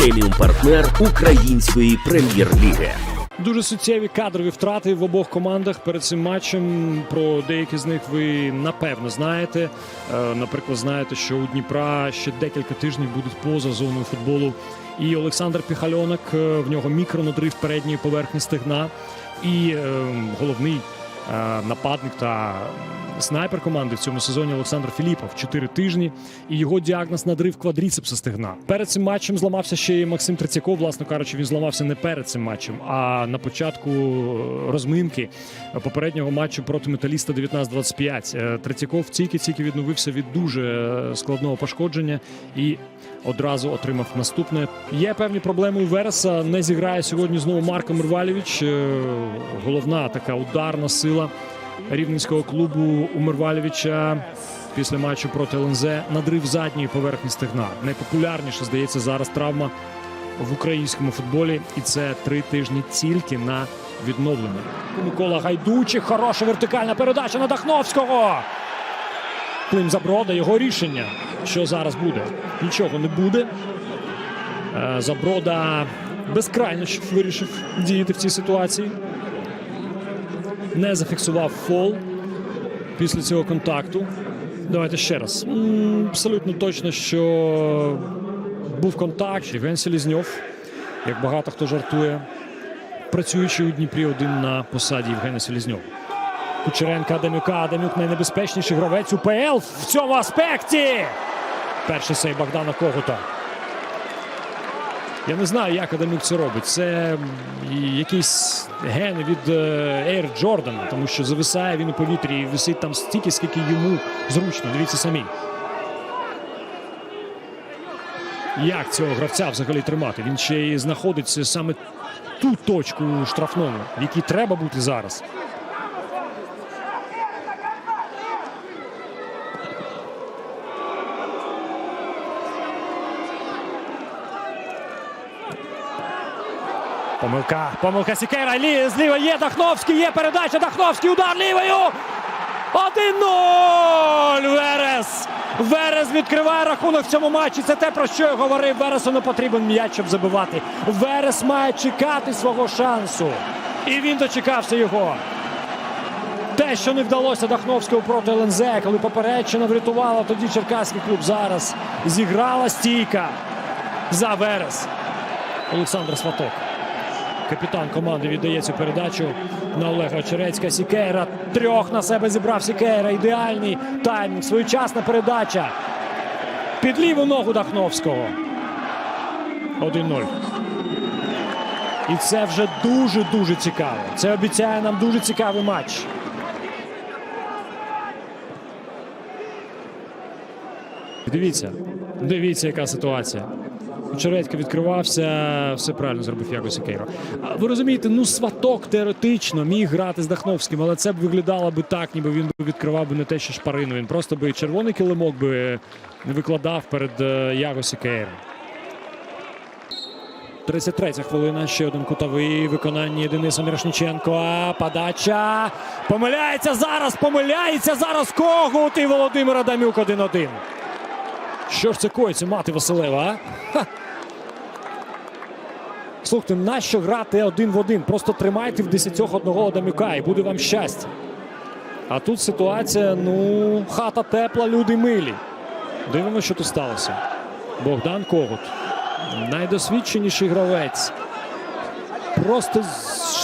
преміум партнер української прем'єр-ліги. Дуже суттєві кадрові втрати в обох командах перед цим матчем. Про деякі з них ви напевно знаєте. Е, Наприклад, знаєте, що у Дніпра ще декілька тижнів будуть поза зоною футболу. І Олександр Піхальонок, е, в нього мікронадрив передньої поверхні стегна. І е, головний нападник та снайпер команди в цьому сезоні Олександр Філіпов 4 тижні. І його діагноз надрив квадріцепса стегна. Перед цим матчем зламався ще і Максим Трицяков. Власно кажучи, він зламався не перед цим матчем, а на початку е, розминки попереднього матчу проти металіста 19-25. Е, Трицяков тільки-тільки відновився від дуже е, складного пошкодження і одразу отримав наступне. Є певні проблеми у Вереса. Не зіграє сьогодні знову Марко Мервалєвич. Е, Головна така ударна сила рівненського клубу у Мервалєвича після матчу проти ЛНЗ надрив задньої поверхні стегна. Найпопулярніша, здається, зараз травма в українському футболі, і це три тижні тільки на відновлення. Микола Гайдучих, хороша вертикальна передача на Дахновського. Клим Заброда, його рішення. Що зараз буде? Нічого не буде. Е, Заброда безкрайно вирішив діяти в цій ситуації. Не зафіксував фол після цього контакту. Давайте ще раз. Абсолютно точно, що був контакт. Євген Селізньов, як багато хто жартує, працюючи у Дніпрі один на посаді Євгена Селізньова. Кучеренка Адамюка. Адамюк найнебезпечніший гравець УПЛ в цьому аспекті. Перший сей Богдана Когута. Я не знаю, як Адамюк це робить. Це якісь гени від Ейр Джордана, тому що зависає він у повітрі і висить там стільки, скільки йому зручно. Дивіться самі. Як цього гравця взагалі тримати? Він ще й знаходиться саме ту точку штрафному, в якій треба бути зараз. Помилка. Помилка Сікера. Лі, зліва є Дахновський. Є передача. Дахновський. Удар лівою. 1-0. Верес. Верес відкриває рахунок в цьому матчі. Це те, про що я говорив. Вересу не потрібен м'яч, щоб забивати. Верес має чекати свого шансу. І він дочекався його. Те, що не вдалося Дахновському проти ЛНЗ, коли попередчина врятувала тоді Черкаський клуб. Зараз зіграла стійка за Верес. Олександр Сваток. Капітан команди віддає цю передачу на Олега Очерецька. Сікейра трьох на себе зібрав Сікейра. Ідеальний таймінг. Своєчасна передача. Під ліву ногу Дахновського. 1-0. І це вже дуже-дуже цікаво. Це обіцяє нам дуже цікавий матч. Дивіться, дивіться, яка ситуація. Чередька відкривався, все правильно зробив Яго Сікейро. А Ви розумієте, ну сваток теоретично міг грати з Дахновським, але це б виглядало би так, ніби він відкривав би не те, що шпарину. Він просто би червоний килимок би викладав перед е, Яго Сікейром. 33 хвилина. Ще один кутовий виконання Дениса Мірошніченко. Подача. Помиляється зараз. Помиляється зараз Когут і Володимир Адамюк 1-1. Що ж це коїться, мати Василева? а? Ха. Слухайте, нащо грати один в один? Просто тримайте в десятьох одного Адамюка і буде вам щастя. А тут ситуація, ну, хата тепла, люди милі. Дивимося, що тут сталося. Богдан Когут. Найдосвідченіший гравець. Просто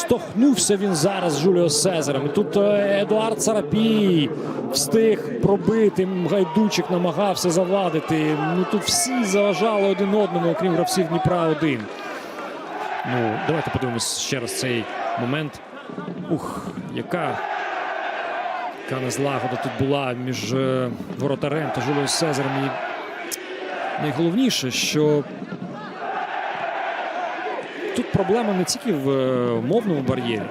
штовхнувся він зараз з Жуліо Сезером. І тут е, Едуард Сарапій встиг пробити. Гайдучик намагався завадити. Ну тут всі заважали один одному, окрім гравців Дніпра 1. Ну, давайте подивимось ще раз цей момент. Ух, яка, яка незлагода тут була між е, воротарем та Жуліо Сезером. І найголовніше, що проблема не тільки в е, мовному бар'єрі.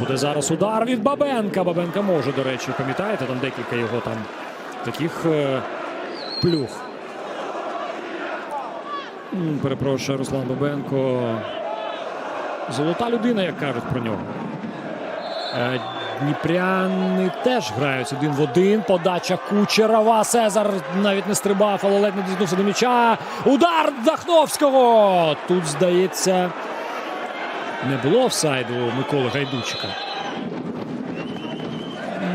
Буде зараз удар від Бабенка. Бабенка може, до речі, пам'ятаєте, там декілька його там таких е, плюх. Перепрошую, Руслан Бабенко. Золота людина, як кажуть про нього. Дніпряни теж грають один в один. Подача Кучерова. Сезар навіть не стрибав, але ледь не дізнувся до м'яча. Удар Дахновського. Тут, здається, не було офсайду Миколи Гайдучика.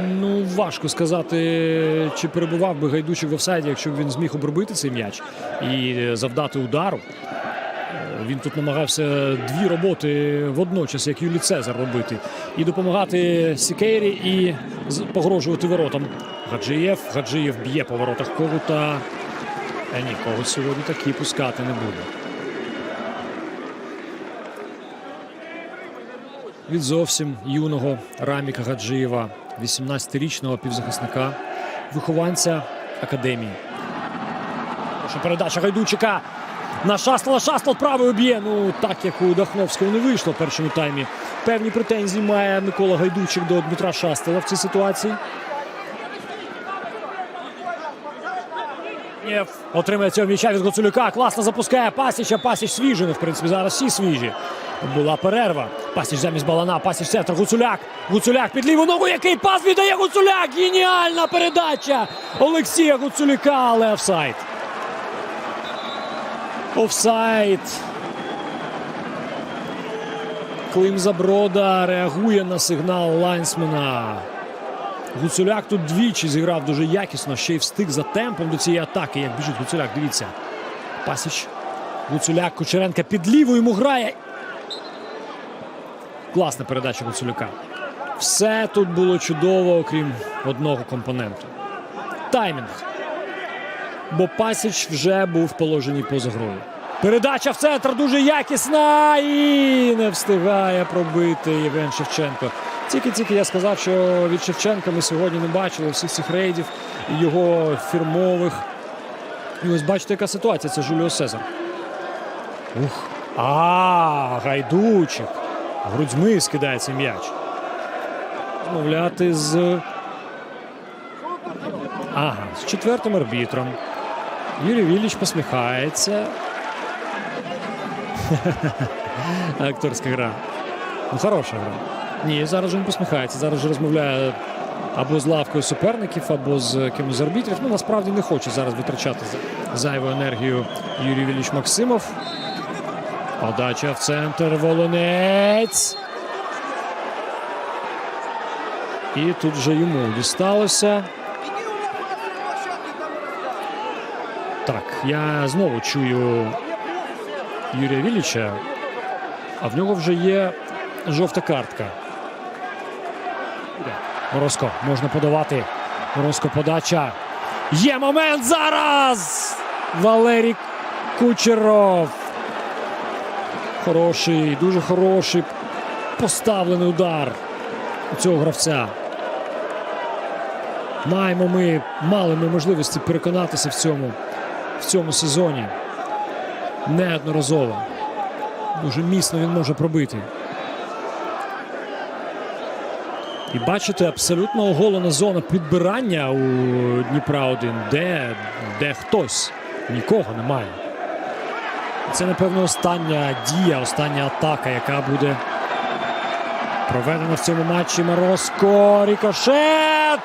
Ну, важко сказати, чи перебував би Гайдучик в офсайді, якщо б він зміг обробити цей м'яч і завдати удару. Е, Він тут намагався дві роботи водночас, як Юлій Цезар робити. І допомагати Сікейрі, і погрожувати воротам. Гаджиєв. Гаджиєв б'є по воротах Когута. А ні, Когут сьогодні такі пускати не буде. Від зовсім юного Раміка Гаджиєва, 18-річного півзахисника, вихованця академії. Передача Гайдучика на Шастла. Шастл правою б'є. Ну так як у Дахновського не вийшло в першому таймі. Певні претензії має Микола Гайдучик до Дмитра Шастела в цій ситуації. Єв отримує цього м'яча від Гуцулюка. Класно запускає Пасіча. Пасіч свіжий. Ну, в принципі, зараз всі свіжі. Була перерва. Пасіч замість балана. Пасіч центр. Гуцуляк. Гуцуляк під ліву ногу. Який пас віддає Гуцуляк. Геніальна передача Олексія Гуцуляка, але офсайд. Офсайд. Клим Заброда реагує на сигнал лайнсмена. Гуцуляк тут двічі зіграв дуже якісно, ще й встиг за темпом до цієї атаки. Як біжить Гуцуляк, дивіться. Пасіч. Гуцуляк Кучеренка під ліву йому грає. Класна передача Гуцуляка. Все тут було чудово, окрім одного компоненту. Таймінг. Бо Пасіч вже був в положенні поза грою. Передача в центр дуже якісна і не встигає пробити Євген Шевченко. Тільки-тільки я сказав, що від Шевченка ми сьогодні не бачили всіх цих рейдів його фірмових. І ось бачите, яка ситуація. Це Жуліо Сезар. Ух. А, гайдучик. Грудьми скидає цей м'яч. Розмовляти з. Ага, з четвертим арбітром. Юрій Вілліч посміхається. Акторська гра. Ну, хороша гра. Ні, зараз же він посміхається. Зараз же розмовляє або з лавкою суперників, або з кимось з арбітрів. Ну, насправді не хоче зараз витрачати зайву енергію Юрій Вілліч Максимов. Подача в центр Волонець. І тут вже йому дісталося. Так, я знову чую Юрія Вілліча, а в нього вже є жовта картка. Морозко можна подавати. Морозко подача. Є момент зараз! Валерій Кучеров. Хороший, дуже хороший поставлений удар у цього гравця. Маємо ми, мали ми можливості переконатися в цьому в цьому сезоні. Неодноразово. Дуже міцно він може пробити. І бачите, абсолютно оголена зона підбирання у Дніпра 1, де, де хтось. Нікого немає. Це, напевно, остання дія, остання атака, яка буде проведена в цьому матчі. Морозко. Рікошет.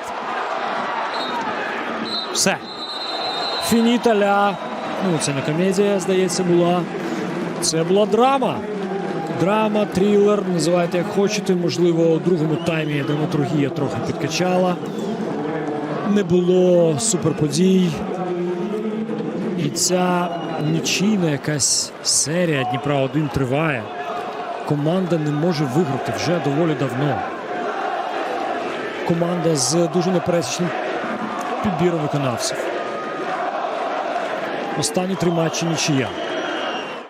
Все. Фініталя. Ну, це не комедія, здається, була. Це була драма. Драма, трилер, називайте як хочете. Можливо, у другому таймі драматургія трохи підкачала. Не було суперподій. І ця нічийна якась серія Дніпра 1 триває. Команда не може виграти вже доволі давно. Команда з дуже непересічним підбіром виконавців. Останні три матчі нічия.